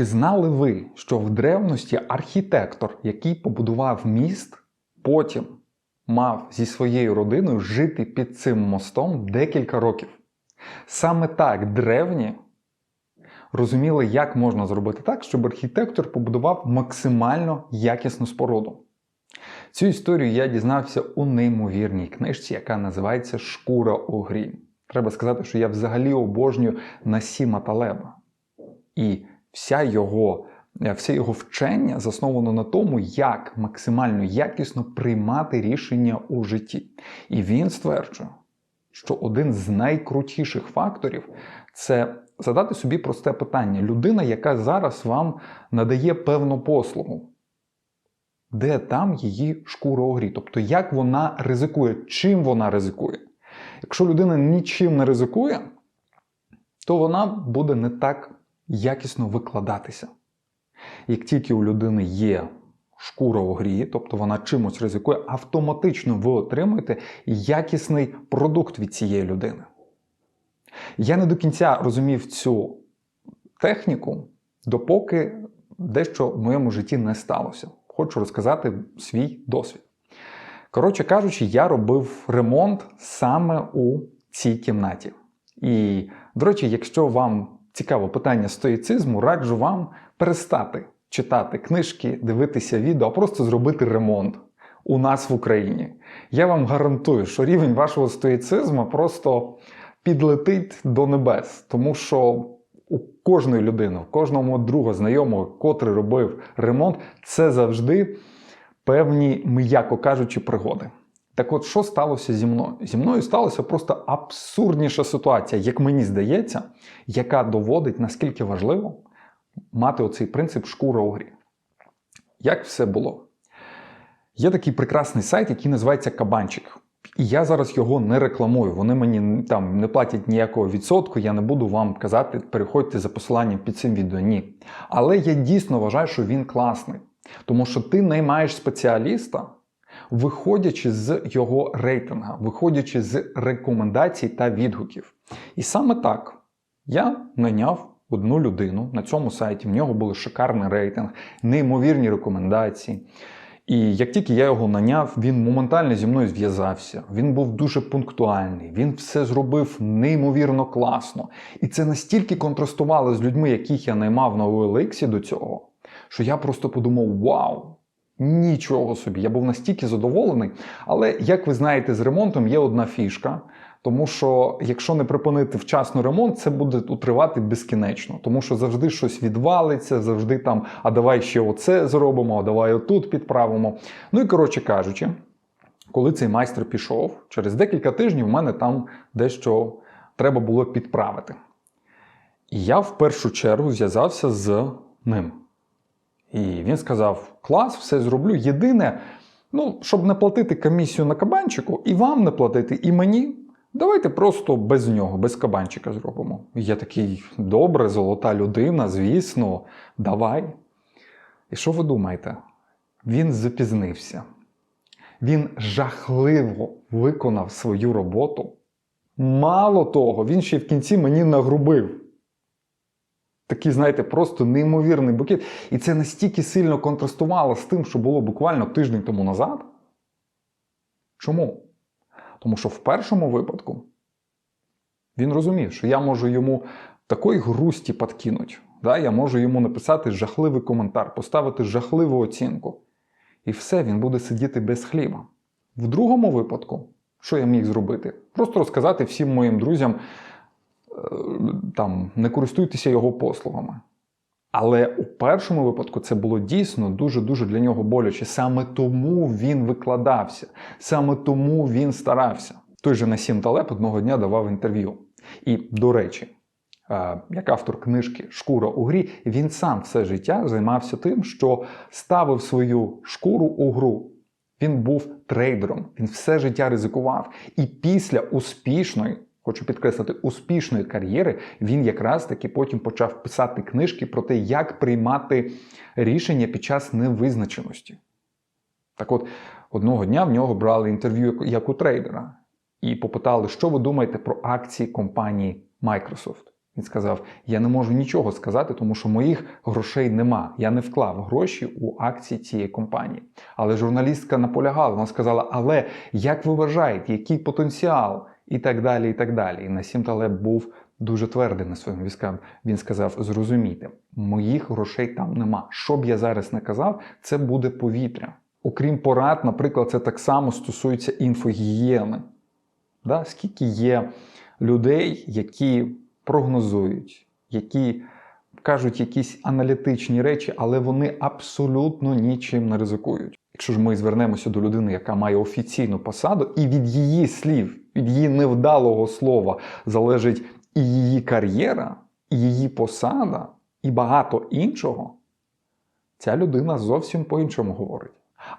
Чи знали ви, що в древності архітектор, який побудував міст, потім мав зі своєю родиною жити під цим мостом декілька років? Саме так древні розуміли, як можна зробити так, щоб архітектор побудував максимально якісну споруду. Цю історію я дізнався у неймовірній книжці, яка називається Шкура у грі. Треба сказати, що я взагалі обожнюю Насіма Талеба. І вся його, е, все його вчення засновано на тому, як максимально якісно приймати рішення у житті. І він стверджує, що один з найкрутіших факторів це задати собі просте питання: людина, яка зараз вам надає певну послугу. Де там її шкура у грі? Тобто, як вона ризикує, чим вона ризикує? Якщо людина нічим не ризикує, то вона буде не так якісно викладатися. Як тільки у людини є шкура у грі, тобто вона чимось ризикує, автоматично ви отримуєте якісний продукт від цієї людини. Я не до кінця розумів цю техніку, допоки дещо в моєму житті не сталося. Хочу розказати свій досвід. Коротше кажучи, я робив ремонт саме у цій кімнаті. І, до речі, якщо вам цікаво питання стоїцизму, раджу вам перестати читати книжки, дивитися відео, а просто зробити ремонт у нас в Україні. Я вам гарантую, що рівень вашого стоїцизму просто підлетить до небес, тому що у кожної людини, у кожного другого знайомого, котрий робив ремонт, це завжди певні, м'яко кажучи, пригоди. Так от, що сталося зі мною? Зі мною сталася просто абсурдніша ситуація, як мені здається, яка доводить, наскільки важливо мати оцей принцип шкура у грі. Як все було? Є такий прекрасний сайт, який називається Кабанчик. І я зараз його не рекламую. Вони мені там не платять ніякого відсотку, я не буду вам казати, переходьте за посиланням під цим відео. Ні. Але я дійсно вважаю, що він класний. Тому що ти наймаєш спеціаліста, виходячи з його рейтинга, виходячи з рекомендацій та відгуків. І саме так я найняв одну людину на цьому сайті. В нього був шикарний рейтинг, неймовірні рекомендації. І як тільки я його наняв, він моментально зі мною зв'язався. Він був дуже пунктуальний, він все зробив неймовірно класно. І це настільки контрастувало з людьми, яких я наймав на OLX до цього, що я просто подумав: вау! Нічого собі, я був настільки задоволений. Але, як ви знаєте, з ремонтом є одна фішка. Тому що якщо не припинити вчасно ремонт, це буде утривати безкінечно. Тому що завжди щось відвалиться, завжди там, а давай ще оце зробимо, а давай отут підправимо. Ну і коротше кажучи, коли цей майстер пішов, через декілька тижнів в мене там дещо треба було підправити. І я в першу чергу зв'язався з ним. І він сказав: клас, все зроблю. Єдине, ну, щоб не платити комісію на кабанчику, і вам не платити, і мені. Давайте просто без нього, без кабанчика зробимо. Я такий добре, золота людина, звісно, давай. І що ви думаєте? Він запізнився. Він жахливо виконав свою роботу. Мало того, він ще в кінці мені нагрубив. Такий, знаєте, просто неймовірний букет. І це настільки сильно контрастувало з тим, що було буквально тиждень тому назад. Чому? Тому що в першому випадку він розумів, що я можу йому такої грусті подкинуть. Да? Я можу йому написати жахливий коментар, поставити жахливу оцінку. І все, він буде сидіти без хліба. В другому випадку, що я міг зробити? Просто розказати всім моїм друзям, там, не користуйтеся його послугами. Але у першому випадку це було дійсно дуже-дуже для нього боляче. Саме тому він викладався, саме тому він старався. Той же Насім Талеп одного дня давав інтерв'ю. І, до речі, як автор книжки Шкура у грі, він сам все життя займався тим, що ставив свою шкуру у гру. Він був трейдером, він все життя ризикував. І після успішної хочу підкреслити, успішної кар'єри, він якраз таки потім почав писати книжки про те, як приймати рішення під час невизначеності. Так от, одного дня в нього брали інтерв'ю як у трейдера і попитали, що ви думаєте про акції компанії Microsoft. Він сказав: Я не можу нічого сказати, тому що моїх грошей нема. Я не вклав гроші у акції цієї компанії. Але журналістка наполягала, вона сказала: Але як ви вважаєте, який потенціал? І так далі, і так далі. І Насім Талеб був дуже твердий на своєму військам. Він сказав: зрозумійте, моїх грошей там нема. Що б я зараз не казав, це буде повітря. Окрім порад, наприклад, це так само стосується інфогігієни. Да? Скільки є людей, які прогнозують, які кажуть якісь аналітичні речі, але вони абсолютно нічим не ризикують. Якщо ж ми звернемося до людини, яка має офіційну посаду, і від її слів, від її невдалого слова залежить і її кар'єра, і її посада, і багато іншого, ця людина зовсім по-іншому говорить.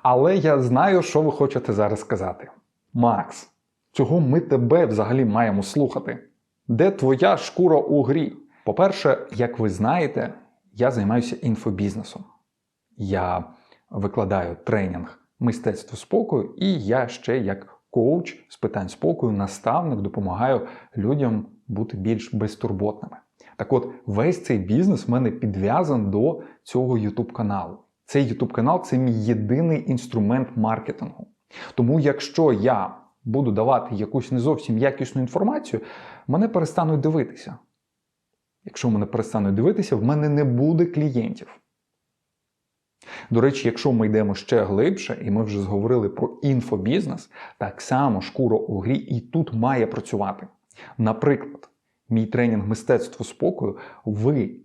Але я знаю, що ви хочете зараз сказати. Макс, чого ми тебе взагалі маємо слухати? Де твоя шкура у грі? По-перше, як ви знаєте, я займаюся інфобізнесом. Я викладаю тренінг мистецтво спокою, і я ще як коуч з питань спокою, наставник допомагаю людям бути більш безтурботними. Так от, весь цей бізнес в мене підв'язаний до цього YouTube каналу. Цей YouTube канал це мій єдиний інструмент маркетингу. Тому, якщо я буду давати якусь не зовсім якісну інформацію, мене перестануть дивитися. Якщо мене перестануть дивитися, в мене не буде клієнтів. До речі, якщо ми йдемо ще глибше, і ми вже зговорили про інфобізнес, так само шкура у грі і тут має працювати. Наприклад, мій тренінг мистецтво спокою, ви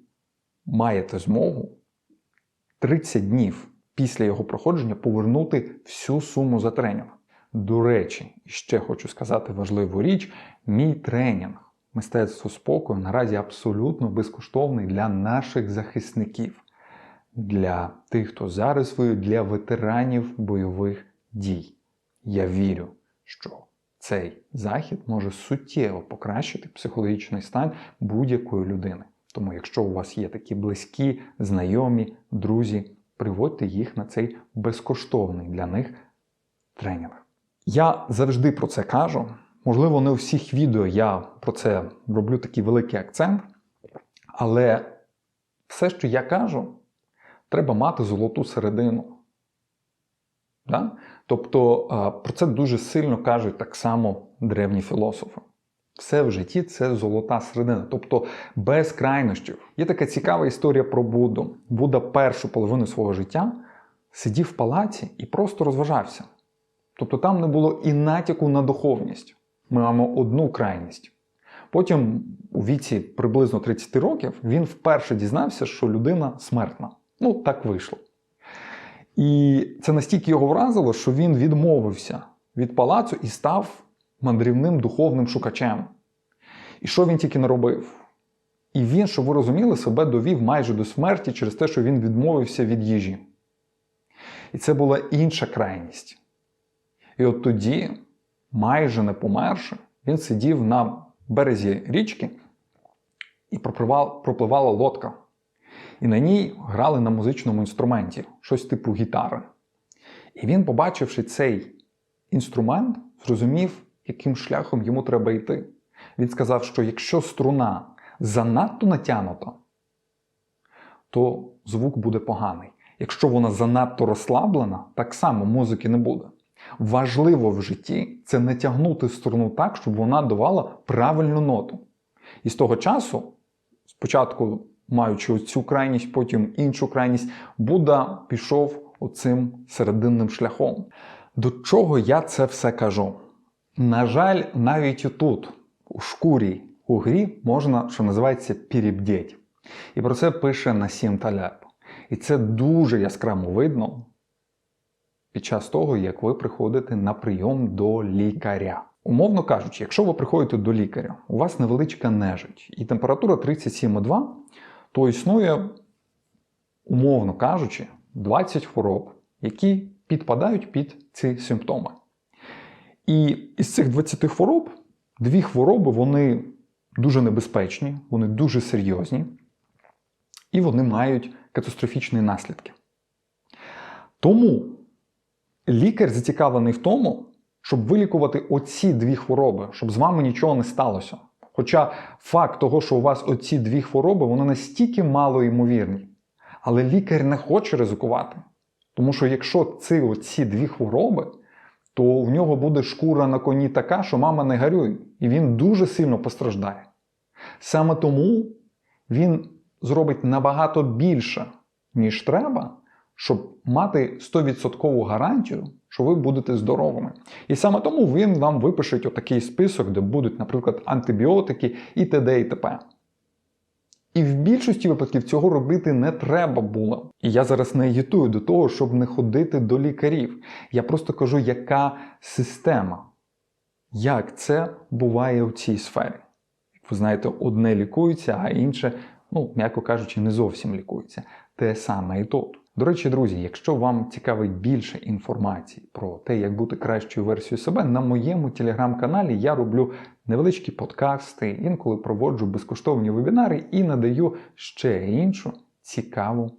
маєте змогу 30 днів після його проходження повернути всю суму за тренінг. До речі, ще хочу сказати важливу річ: мій тренінг мистецтво спокою наразі абсолютно безкоштовний для наших захисників, для тих, хто зараз воює, для ветеранів бойових дій. Я вірю, що цей захід може суттєво покращити психологічний стан будь-якої людини. Тому, якщо у вас є такі близькі, знайомі, друзі, приводьте їх на цей безкоштовний для них тренінг. Я завжди про це кажу. Можливо, не у всіх відео я про це роблю такий великий акцент, але все, що я кажу, треба мати золоту середину. Да? Тобто про це дуже сильно кажуть так само древні філософи. Все в житті це золота середина, тобто без крайнощів. Є така цікава історія про Будду. Будда першу половину свого життя сидів в палаці і просто розважався. Тобто там не було і натяку на духовність. Ми маємо одну крайність. Потім, у віці приблизно 30 років, він вперше дізнався, що людина смертна. Ну, так вийшло. І це настільки його вразило, що він відмовився від палацу і став мандрівним духовним шукачем. І що він тільки не робив? І він, щоб ви розуміли, себе довів майже до смерті через те, що він відмовився від їжі. І це була інша крайність. І от тоді, майже не померши, він сидів на березі річки і пропливала лодка. І на ній грали на музичному інструменті, щось типу гітари. І він, побачивши цей інструмент, зрозумів, яким шляхом йому треба йти. Він сказав, що якщо струна занадто натягнута, то звук буде поганий. Якщо вона занадто розслаблена, так само музики не буде. Важливо в житті це натягнути струну так, щоб вона давала правильну ноту. І з того часу, спочатку маючи цю крайність, потім іншу крайність, Будда пішов оцим серединним шляхом. До чого я це все кажу? На жаль, навіть тут, у шкурі, у грі, можна, що називається, пірібдєть. І про це пише Насім Таляб. І це дуже яскраво видно під час того, як ви приходите на прийом до лікаря. Умовно кажучи, якщо ви приходите до лікаря, у вас невеличка нежить і температура 37,2, то існує, умовно кажучи, 20 хвороб, які підпадають під ці симптоми. І із цих 20 хвороб дві хвороби вони дуже небезпечні, вони дуже серйозні, і вони мають катастрофічні наслідки. Тому лікар зацікавлений в тому, щоб вилікувати оці дві хвороби, щоб з вами нічого не сталося. Хоча факт того, що у вас оці дві хвороби, вони настільки мало ймовірні. Але лікар не хоче ризикувати. Тому що якщо ці оці дві хвороби, то в нього буде шкура на коні така, що мама не горюй, і він дуже сильно постраждає. Саме тому він зробить набагато більше, ніж треба, щоб мати 100% гарантію, що ви будете здоровими. І саме тому він вам випише отакий список, де будуть, наприклад, антибіотики і т.д. і т.п. І в більшості випадків цього робити не треба було. І я зараз не агітую до того, щоб не ходити до лікарів. Я просто кажу, яка система, як це буває у цій сфері. Ви знаєте, одне лікується, а інше, ну, м'яко кажучи, не зовсім лікується. Те саме і тут. До речі, друзі, якщо вам цікавить більше інформації про те, як бути кращою версією себе, на моєму телеграм-каналі я роблю невеличкі подкасти, інколи проводжу безкоштовні вебінари і надаю ще іншу цікаву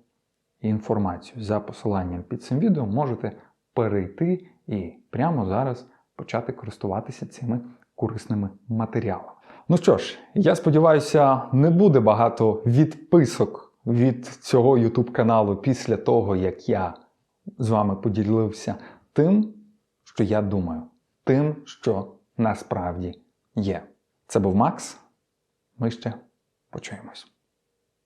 інформацію. За посиланням під цим відео можете перейти і прямо зараз почати користуватися цими корисними матеріалами. Ну що ж, я сподіваюся, не буде багато відписок від цього YouTube каналу після того, як я з вами поділився тим, що я думаю, тим, що насправді є. Це був Макс. Ми ще почуємось.